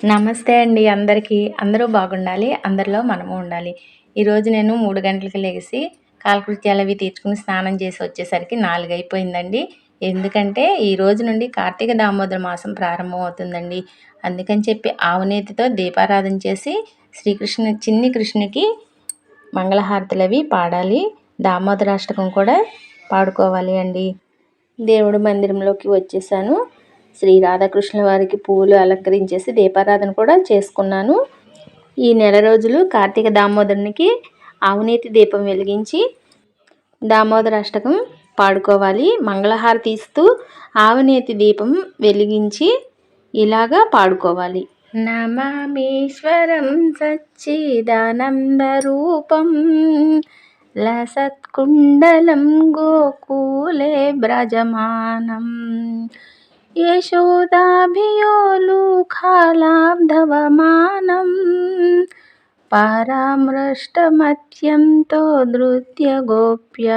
నమస్తే అండి అందరికీ. అందరూ బాగుండాలి అందరిలో మనము ఉండాలి. ఈరోజు నేను మూడు గంటలకి లేచి కాలకృత్యాలు అవి తీర్చుకుని స్నానం చేసి వచ్చేసరికి నాలుగు అయిపోయిందండి ఎందుకంటే ఈ రోజు నుండి కార్తీక దామోదర మాసం ప్రారంభం అవుతుందండి అందుకని చెప్పి ఆవునేతితో దీపారాధన చేసి శ్రీకృష్ణ చిన్ని కృష్ణునికి మంగళహారతులు అవి పాడాలి. దామోదరాష్టకం కూడా పాడుకోవాలి అండి. దేవుడి మందిరంలోకి వచ్చేసాను. శ్రీ రాధాకృష్ణుల వారికి పూలు అలంకరించేసి దీపారాధన కూడా చేసుకున్నాను. ఈ నెల రోజులు కార్తీక దామోదరునికి అవినీతి దీపం వెలిగించి దామోదర అష్టకం పాడుకోవాలి. మంగళహారతి ఇస్తూ ఆవనేతి దీపం వెలిగించి ఇలాగా పాడుకోవాలి. నమామీశ్వరం సచ్చిదానందరూపం లసత్కుండలం గోకూలే బ్రజమానం. యశోదాభియోలుఖాలాబ్ధవమానం పారామృష్టమత్యంతో నృత్యగోప్య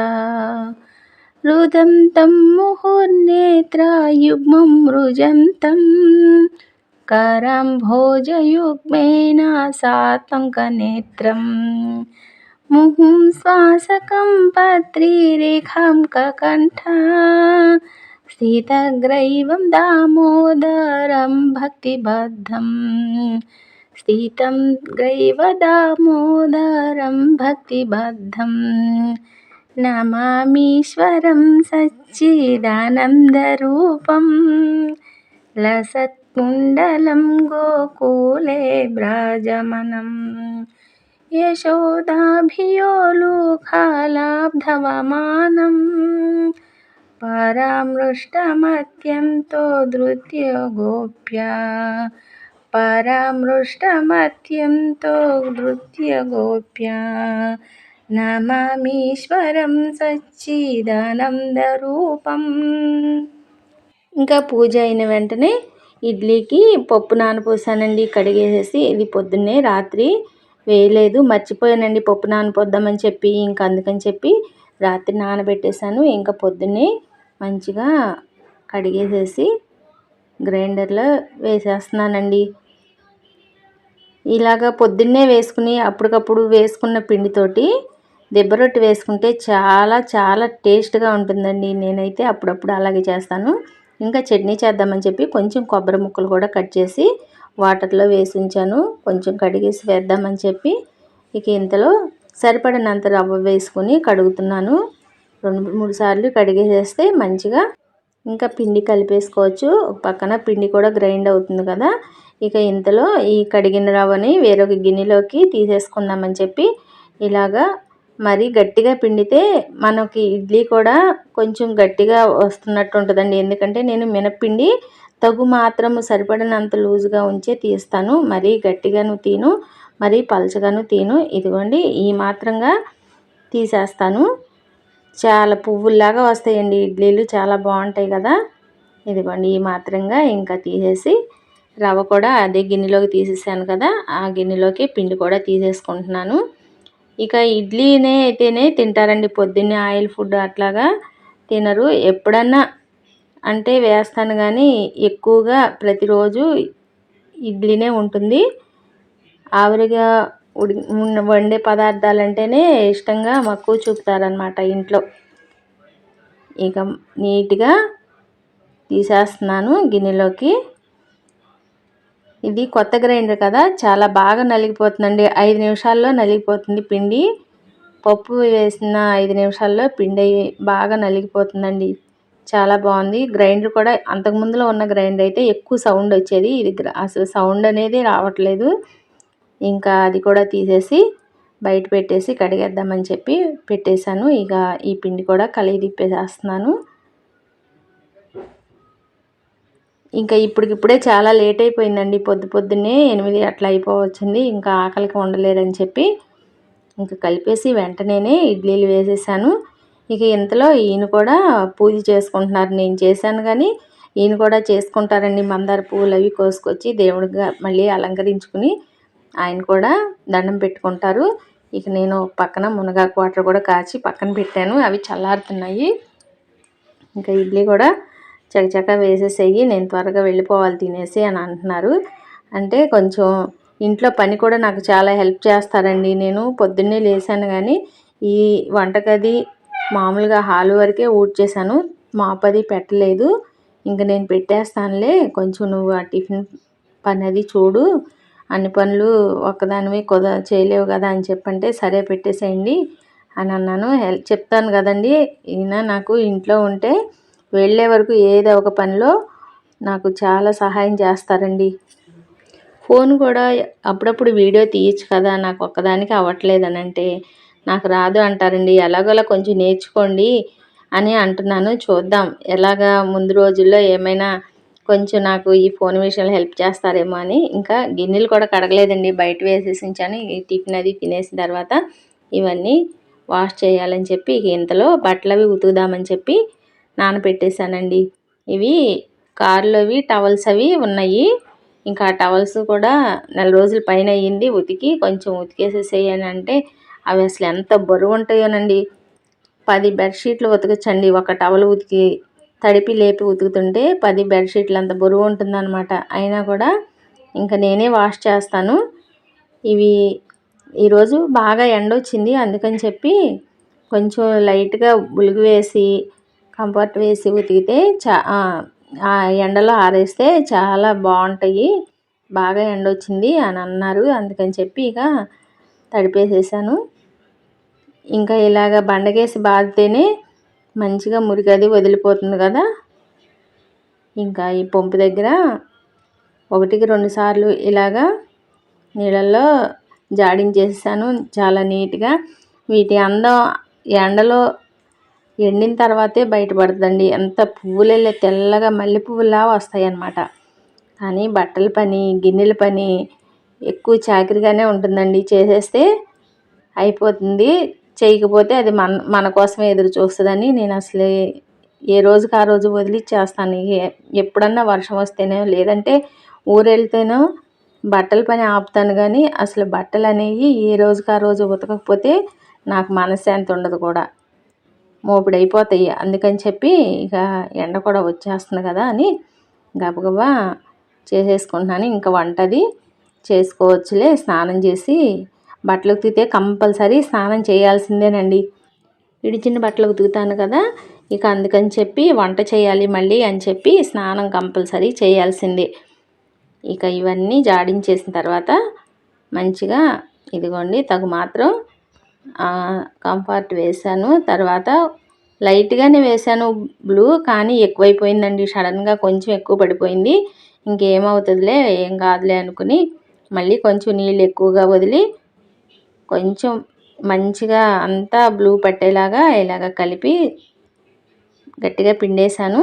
రుదం తం ముహుర్నేత్రయుగ్మం మృజంతం కరం భోజయుగ్మేన సాత్వంకనేత్రం ముహుం శ్వాసకం పత్రీరేఖాం కకంఠ స్థితగ్రైవం దామోదరం భక్తిబద్ధం స్థితం గ్రైవ దామోదరం భక్తిబద్ధం నమామీశ్వరం సచ్చిదానందరూపం లసత్కుండలం గోకులే భ్రాజమనం యశోదాభియోలుఖాలాబ్ధవమానం పరామృష్టమత్యంతో ధృత్య గోప్య పరామృష్టమత్యంతో ధృత్య గోప్య నమామీశ్వరం సచ్చిదానందరూపం. ఇంకా పూజ అయిన వెంటనే ఇడ్లీకి పప్పు నానపోసానండి కడిగేసేసి ఇది పొద్దున్నే రాత్రి వేయలేదు. మర్చిపోయానండి పప్పు నానపోద్దామని చెప్పి ఇంకా అందుకని చెప్పి రాత్రి నానబెట్టేశాను. ఇంకా పొద్దున్నే మంచిగా కడిగేసేసి గ్రైండర్లో వేసేస్తున్నానండి. ఇలాగ పొద్దున్నే వేసుకుని అప్పటికప్పుడు వేసుకున్న పిండితోటి దెబ్బరొట్టి వేసుకుంటే చాలా చాలా టేస్ట్గా ఉంటుందండి. నేనైతే అప్పుడప్పుడు అలాగే చేస్తాను. ఇంకా చట్నీ చేద్దామని చెప్పి కొంచెం కొబ్బరి ముక్కలు కూడా కట్ చేసి వాటర్లో వేసి ఉంచాను కొంచెం కడిగేసి వేద్దామని చెప్పి ఇక ఇంతలో సరిపడినంత రవ్వ వేసుకొని కడుగుతున్నాను. రెండు మూడు సార్లు కడిగేసేస్తే మంచిగా ఇంకా పిండి కలిపేసుకోవచ్చు. పక్కన పిండి కూడా గ్రైండ్ అవుతుంది కదా. ఇక ఇంతలో ఈ కడిగిన రవ్వని వేరొక గిన్నెలోకి తీసేసుకుందామని చెప్పి ఇలాగా మరి గట్టిగా పిండితే మనకి ఇడ్లీ కూడా కొంచెం గట్టిగా వస్తున్నట్టు ఉంటుందండి. ఎందుకంటే నేను మినప్పిండి తగు మాత్రము సరిపడినంత లూజుగా ఉంచే తీస్తాను. మరీ గట్టిగాను తీను మరీ పలచగాను తీను. ఇదిగోండి ఈ మాత్రంగా తీసేస్తాను. చాలా పువ్వుల్లాగా వస్తాయండి. ఇడ్లీలు చాలా బాగుంటాయి కదా. ఇదిగోండి ఈ మాత్రంగా ఇంకా తీసేసి రవ్వ కూడా అదే గిన్నెలోకి తీసేసాను కదా. ఆ గిన్నెలోకి పిండి కూడా తీసేసుకుంటున్నాను. ఇక ఇడ్లీనే అయితేనే తింటారండి. పొద్దున్నే ఆయిల్ ఫుడ్ అట్లాగా తినరు. ఎప్పుడన్నా అంటే వేస్తాను కానీ ఎక్కువగా ప్రతిరోజు ఇడ్లీనే ఉంటుంది. ఆవిరిగా ఉడి వండే పదార్థాలు అంటేనే ఇష్టంగా మక్కువ చూపుతారనమాట ఇంట్లో. ఇక నీట్గా తీసేస్తున్నాను గిన్నెలోకి. ఇది కొత్త గ్రైండర్ కదా చాలా బాగా నలిగిపోతుందండి. ఐదు నిమిషాల్లో నలిగిపోతుంది పిండి. పప్పు వేసిన ఐదు నిమిషాల్లో పిండి బాగా నలిగిపోతుందండి. చాలా బాగుంది. గ్రైండర్ కూడా అంతకుముందులో ఉన్న గ్రైండర్ అయితే ఎక్కువ సౌండ్ వచ్చేది. ఇది అసలు సౌండ్ అనేది రావట్లేదు. ఇంకా అది కూడా తీసేసి బయట పెట్టేసి కడిగేద్దామని చెప్పి పెట్టేశాను. ఇక ఈ పిండి కూడా కలిగి తిప్పేసేస్తున్నాను. ఇంకా ఇప్పటికిప్పుడే చాలా లేట్ అయిపోయిందండి. పొద్దు పొద్దున్నే ఎనిమిది అట్లా అయిపోవచ్చింది ఇంకా ఆకలికి ఉండలేరని చెప్పి ఇంకా కలిపేసి వెంటనే ఇడ్లీలు వేసేసాను. ఇక ఇంతలో ఈయన కూడా పూజ చేసుకుంటున్నారు. నేను చేశాను కానీ ఈయన కూడా చేసుకుంటారండి. మందార పువ్వులు అవి కోసుకొచ్చి దేవుడిగా మళ్ళీ అలంకరించుకుని ఆయన కూడా దండం పెట్టుకుంటారు. ఇక నేను పక్కన మునగాకు వాటర్ కూడా కాచి పక్కన పెట్టాను. అవి చల్లారుతున్నాయి. ఇంకా ఇడ్లీ కూడా చకచక వేసేసేయి. నేను త్వరగా వెళ్ళిపోవాలి తినేసి అని అంటున్నారు. అంటే కొంచెం ఇంట్లో పని కూడా నాకు చాలా హెల్ప్ చేస్తారండి. నేను పొద్దున్నే లేసాను కానీ ఈ వంటగది మామూలుగా హాల్ వరకే ఊడ్చేసాను మాపది పెట్టలేదు. ఇంక నేను పెట్టేస్తానులే. కొంచెం నువ్వు ఆ టిఫిన్ పని అది చూడు. అన్ని పనులు ఒక్కదానివి కుద చేయలేవు కదా అని చెప్పంటే సరే పెట్టేసేయండి అని అన్నాను. హెల్ప్ చెప్తాను కదండి ఈయన నాకు ఇంట్లో ఉంటే వెళ్ళే వరకు ఏదో ఒక పనిలో నాకు చాలా సహాయం చేస్తారండి. ఫోన్ కూడా అప్పుడప్పుడు వీడియో తీయచ్చు కదా నాకు ఒక్కదానికి అవ్వట్లేదు అని అంటే నాకు రాదు అంటారండి ఎలాగోలా కొంచెం నేర్చుకోండి అని అంటున్నాను. చూద్దాం ఎలాగా ముందు రోజుల్లో ఏమైనా కొంచెం నాకు ఈ ఫోన్ విషయంలో హెల్ప్ చేస్తారేమో అని. ఇంకా గిన్నెలు కూడా కడగలేదండి బయట వేసేసి ఉంచాను ఈ టిఫిన్ అది తినేసిన తర్వాత ఇవన్నీ వాష్ చేయాలని చెప్పి ఇంతలో బట్టలు అవి ఉతుకుదామని చెప్పి నానపెట్టేశానండి. ఇవి కారులోవి టవల్స్ అవి ఉన్నాయి. ఇంకా టవల్స్ కూడా నెల రోజుల పైన అయ్యింది ఉతికి కొంచెం ఉతికేసేసేయనంటే అవి అసలు ఎంత బరువు ఉంటాయోనండి. పది బెడ్షీట్లు ఉతకచ్చండి ఒక టవల్ ఉతికి తడిపి లేపి ఉతుకుతుంటే పది బెడ్షీట్లు అంత బరువు ఉంటుందన్నమాట. అయినా కూడా ఇంకా నేనే వాష్ చేస్తాను. ఇవి ఈరోజు బాగా ఎండ వచ్చింది. అందుకని చెప్పి కొంచెం లైట్గా బులుగు వేసి కంఫర్ట్ వేసి ఉతికితే చా ఆ ఎండలో ఆరేస్తే చాలా బాగుంటాయి. బాగా ఎండ వచ్చింది అని అన్నారు. అందుకని చెప్పి ఇక తడిపేసేసాను. ఇంకా ఇలాగ బండకేసి బాదితేనే మంచిగా మురికి అది వదిలిపోతుంది కదా. ఇంకా ఈ పంపు దగ్గర ఒకటికి రెండు సార్లు ఇలాగా నీళ్ళల్లో జాడించేసాను చాలా నీట్గా. వీటి అందం ఎండలో ఎండిన తర్వాతే బయటపడుతుందండి. ఎంత పువ్వులే తెల్లగా మల్లె పువ్వులా వస్తాయి అన్నమాట కానీ బట్టల పని గిన్నెల పని ఎక్కువ చాకరిగానే ఉంటుందండి. చేసేస్తే అయిపోతుంది. చేయకపోతే అది మన మన కోసమే ఎదురు చూస్తుందని నేను అసలు ఏ రోజుకి ఆ రోజు వదిలిచ్చేస్తాను. ఎప్పుడన్నా వర్షం వస్తేనే లేదంటే ఊరు వెళ్తేనో బట్టల పని ఆపుతాను కానీ అసలు బట్టలు అనేవి ఏ రోజుకి ఆ రోజు ఉతకకపోతే నాకు మనశ్శాంతి ఉండదు కూడా. మోపుడు అయిపోతాయి అందుకని చెప్పి ఇక ఎండ కూడా వచ్చేస్తుంది కదా అని గబగబా చేసేసుకుంటున్నాను. ఇంకా వంటది చేసుకోవచ్చులే. స్నానం చేసి బట్టలు ఉతికితే కంపల్సరీ స్నానం చేయాల్సిందేనండి. విడిచిన బట్టలు ఉతుకుతాను కదా ఇక అందుకని చెప్పి వంట చేయాలి మళ్ళీ అని చెప్పి స్నానం కంపల్సరీ చేయాల్సిందే. ఇక ఇవన్నీ జాడించేసిన తర్వాత మంచిగా ఇదిగోండి తగు మాత్రం కంఫర్ట్ వేసాను తర్వాత లైట్గానే వేసాను బ్లూ కానీ ఎక్కువైపోయిందండి. సడన్గా కొంచెం ఎక్కువ పడిపోయింది. ఇంకేమవుతుందిలే ఏం కాదులే అనుకుని మళ్ళీ కొంచెం నీళ్ళు ఎక్కువగా వదిలి కొంచెం మంచిగా అంతా బ్లూ పట్టేలాగా ఇలాగ కలిపి గట్టిగా పిండేశాను.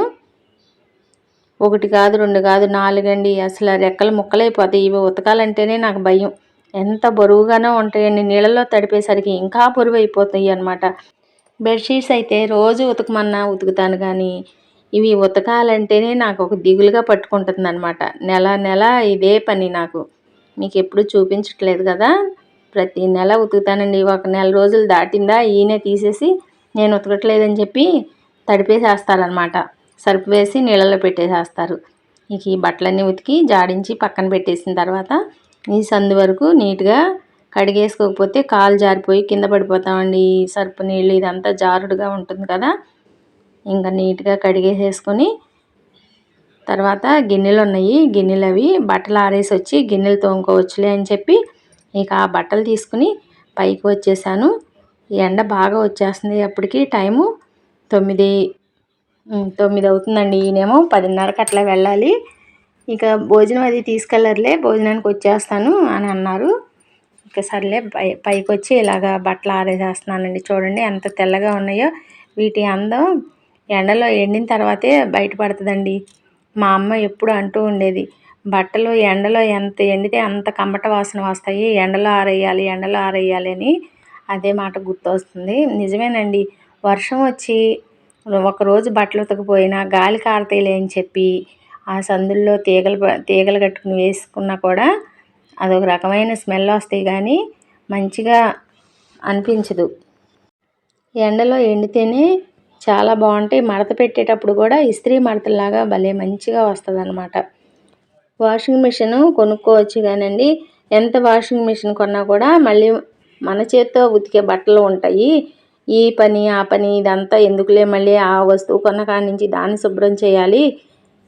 ఒకటి కాదు రెండు కాదు నాలుగండి. అసలు రెక్కలు ముక్కలైపోతాయి. ఇవి ఉతకాలంటేనే నాకు భయం. ఎంత బరువుగానో ఉంటాయండి. నీళ్ళలో తడిపేసరికి ఇంకా బరువు అయిపోతాయి అనమాట బెడ్షీట్స్ అయితే రోజు ఉతకమన్నా ఉతుకుతాను కానీ ఇవి ఉతకాలంటేనే నాకు ఒక దిగులుగా పట్టుకుంటుంది అనమాట నెల నెల ఇదే పని నాకు. మీకు ఎప్పుడు చూపించట్లేదు కదా. ప్రతి నెల ఉతుకుతానండి. ఒక నెల రోజులు దాటిందా ఈయనే తీసేసి నేను ఉతకట్లేదని చెప్పి తడిపేసేస్తారనమాట సరుపు వేసి నీళ్ళలో పెట్టేసేస్తారు. ఇక ఈ బట్టలన్నీ ఉతికి జాడించి పక్కన పెట్టేసిన తర్వాత ఈ సందు వరకు నీట్గా కడిగేసుకోకపోతే కాలు జారిపోయి కింద పడిపోతామండి. ఈ సరుపు నీళ్ళు ఇదంతా జారుడుగా ఉంటుంది కదా. ఇంకా నీట్గా కడిగేసేసుకొని తర్వాత గిన్నెలు ఉన్నాయి గిన్నెలు అవి బట్టలు ఆరేసి వచ్చి గిన్నెలు తోముకోవచ్చులే అని చెప్పి ఇక ఆ బట్టలు తీసుకుని పైకి వచ్చేసాను. ఎండ బాగా వచ్చేస్తుంది అప్పటికి. టైము తొమ్మిది తొమ్మిది అవుతుందండి. ఈయనేమో పదిన్నరకు అట్లా వెళ్ళాలి. ఇక భోజనం అది తీసుకెళ్ళర్లే భోజనానికి వచ్చేస్తాను అని అన్నారు. ఇక సర్లే పై పైకి వచ్చి ఇలాగ బట్టలు ఆరేసేస్తున్నానండి. చూడండి ఎంత తెల్లగా ఉన్నాయో. వీటి అందం ఎండలో ఎండిన తర్వాతే బయటపడుతుందండి. మా అమ్మ ఎప్పుడు అంటూ ఉండేది బట్టలు ఎండలో ఎంత ఎండితే అంత కమ్మట వాసన వస్తాయి. ఎండలో ఆరేయాలి ఎండలో ఆరేయాలి అని అదే మాట గుర్తొస్తుంది. నిజమేనండి. వర్షం వచ్చి ఒకరోజు బట్టలు ఉతకపోయినా గాలి కారతాయిలే అని చెప్పి ఆ సందుల్లో తీగలు తీగలు కట్టుకుని వేసుకున్నా కూడా అదొక రకమైన స్మెల్ వస్తాయి కానీ మంచిగా అనిపించదు. ఎండలో ఎండితేనే చాలా బాగుంటాయి. మడత పెట్టేటప్పుడు కూడా ఇస్త్రీ మడతలాగా భలే మంచిగా వస్తుంది అనమాట వాషింగ్ మిషన్ కొనుక్కోవచ్చు కానండి. ఎంత వాషింగ్ మిషన్ కొన్నా కూడా మళ్ళీ మన చేత్తో ఉతికే బట్టలు ఉంటాయి. ఈ పని ఆ పని ఇదంతా ఎందుకులే మళ్ళీ ఆ వస్తువు కొన్న నుంచి దాన్ని శుభ్రం చేయాలి?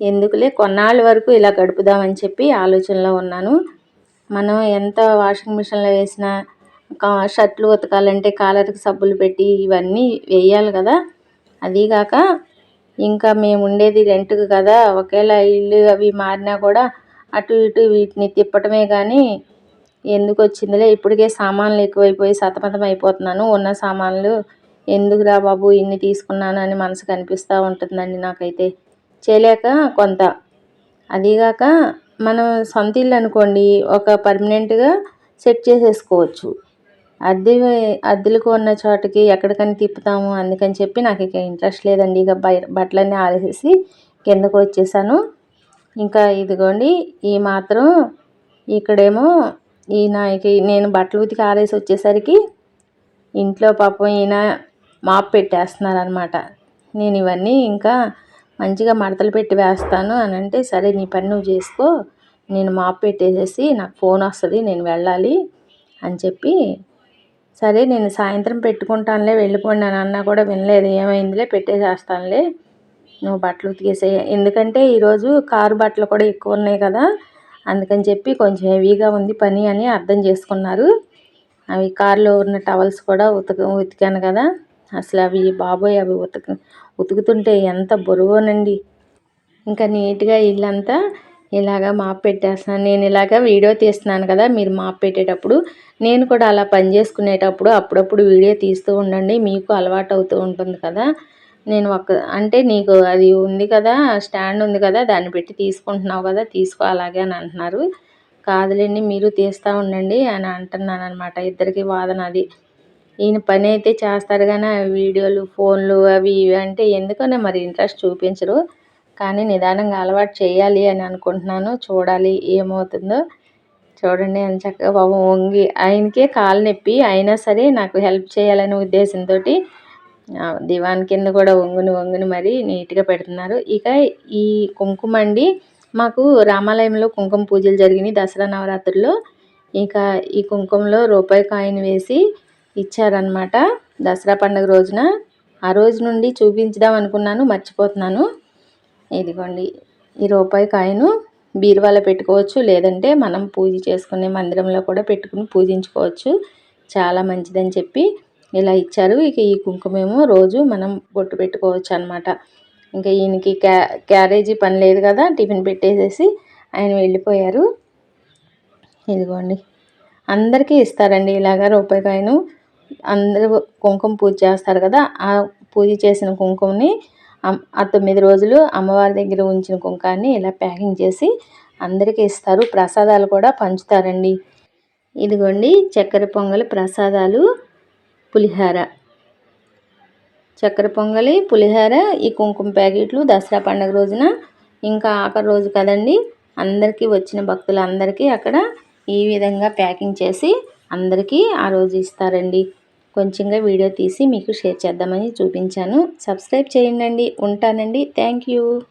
ఎందుకులే? కొన్నాళ్ళ వరకు ఇలా గడుపుదామని చెప్పి ఆలోచనలో ఉన్నాను. మనం ఎంత వాషింగ్ మిషన్లో వేసినా షర్ట్లు ఉతకాలంటే కాలర్కి సబ్బులు పెట్టి ఇవన్నీ వేయాలి కదా. అదీగాక ఇంకా మేము ఉండేది రెంట్కి కదా. ఒకేలా ఇల్లు అవి మారినా కూడా అటు ఇటు వీటిని తిప్పటమే కానీ ఎందుకు వచ్చిందిలే ఇప్పటికే సామాన్లు ఎక్కువైపోయి సతమతం అయిపోతున్నాను. ఉన్న సామాన్లు ఎందుకురా బాబు ఇన్ని తీసుకున్నాను అని మనసుకు అనిపిస్తూ ఉంటుందండి నాకైతే. చేయలేక కొంత. అదీగాక మనం సొంత ఇల్లు అనుకోండి ఒక పర్మనెంట్గా సెట్ చేసేసుకోవచ్చు. అద్దె అద్దెలకు ఉన్న చోటకి ఎక్కడికని తిప్పుతాము అందుకని చెప్పి నాకు ఇక ఇంట్రెస్ట్ లేదండి. ఇక బట్టలన్నీ ఆరేసేసి కిందకు వచ్చేసాను ఇంకా ఇదిగోండి ఈ మాత్రం ఇక్కడేమో ఈయన నేను బట్టలు ఉతికి ఆరేసి వచ్చేసరికి ఇంట్లో పాపం ఈయన మాప్ పెట్టేస్తున్నారనమాట నేను ఇవన్నీ ఇంకా మంచిగా మడతలు పెట్టి వేస్తాను అని అంటే సరే నీ పని నువ్వు చేసుకో నేను మాప్ పెట్టేసేసి నాకు ఫోన్ వస్తుంది నేను వెళ్ళాలి అని చెప్పి సరే నేను సాయంత్రం పెట్టుకుంటానులే వెళ్ళిపోండి అని అన్నా కూడా వినలేదు ఏమైందిలే పెట్టేసేస్తానులే నువ్వు బట్టలు ఉతికేసే ఎందుకంటే ఈరోజు కారు బట్టలు కూడా ఎక్కువ ఉన్నాయి కదా. అందుకని చెప్పి కొంచెం హెవీగా ఉంది పని అని అర్థం చేసుకున్నారు. అవి కారులో ఉన్న టవల్స్ కూడా ఉతక ఉతికాను కదా. అసలు అవి బాబోయ్ అవి ఉతక ఉతుకుతుంటే ఎంత బరువునండి. ఇంకా నీట్గా ఇల్లంతా ఇలాగా మాప్ పెట్టేస్తాను నేను ఇలాగ వీడియో తీస్తున్నాను కదా మీరు మాప్ పెట్టేటప్పుడు. నేను కూడా అలా పని చేసుకునేటప్పుడు అప్పుడప్పుడు వీడియో తీస్తూ ఉండండి మీకు అలవాటు అవుతూ ఉంటుంది కదా. నేను ఒక అంటే నీకు అది ఉంది కదా స్టాండ్ ఉంది కదా దాన్ని పెట్టి తీసుకుంటున్నావు కదా తీసుకో అలాగే అని అంటున్నారు. కాదులేండి మీరు తీస్తూ ఉండండి అని అంటున్నాను అనమాట ఇద్దరికి వాదన అది. ఈయన పని అయితే చేస్తారు కానీ వీడియోలు ఫోన్లు అవి ఇవి అంటే ఎందుకనే మరి ఇంట్రెస్ట్ చూపించరు. కానీ నిదానంగా అలవాటు చేయాలి అని అనుకుంటున్నాను. చూడాలి ఏమవుతుందో. చూడండి అని చక్కగా పాపం వంగి ఆయనకే కాలు నొప్పి. అయినా సరే నాకు హెల్ప్ చేయాలనే ఉద్దేశంతో దివాన్ కింద కూడా వంగుని వంగుని మరీ నీట్గా పెడుతున్నారు. ఇక ఈ కుంకుమ అండి మాకు రామాలయంలో కుంకుమ పూజలు జరిగినాయి దసరా నవరాత్రుల్లో. ఇంకా ఈ కుంకుమలో రూపాయి కాయిన్ వేసి ఇచ్చారనమాట దసరా పండుగ రోజున. ఆ రోజు నుండి చూపించుదాం అనుకున్నాను మర్చిపోతున్నాను. ఇదిగోండి ఈ రూపాయి కాయను బీరువాలో పెట్టుకోవచ్చు లేదంటే మనం పూజ చేసుకునే మందిరంలో కూడా పెట్టుకుని పూజించుకోవచ్చు. చాలా మంచిదని చెప్పి ఇలా ఇచ్చారు. ఇక ఈ కుంకుమేమో రోజు మనం బొట్టు పెట్టుకోవచ్చు అనమాట ఇంకా ఈయనకి క్యా క్యారేజీ పని లేదు కదా టిఫిన్ పెట్టేసేసి ఆయన వెళ్ళిపోయారు. ఇదిగోండి. అందరికీ ఇస్తారండి ఇలాగా రూపాయి కాయను అందరూ కుంకుమ పూజ చేస్తారు కదా ఆ పూజ చేసిన కుంకుమని ఆ తొమ్మిది రోజులు అమ్మవారి దగ్గర ఉంచిన కుంకాన్ని ఇలా ప్యాకింగ్ చేసి అందరికీ ఇస్తారు. ప్రసాదాలు కూడా పంచుతారండి. ఇదిగోండి చక్కెర పొంగలి ప్రసాదాలు. పులిహార. చక్కెర పొంగలి పులిహార ఈ కుంకుమ ప్యాకెట్లు దసరా పండుగ రోజున. ఇంకా ఆఖరి రోజు కదండి అందరికీ వచ్చిన భక్తులందరికీ అక్కడ ఈ విధంగా ప్యాకింగ్ చేసి అందరికీ ఆ రోజు ఇస్తారండి. కొంచెంగా వీడియో తీసి మీకు షేర్ చేద్దామని చూపించాను. సబ్స్క్రైబ్ చేయండి ఉంటానండి. Thank you.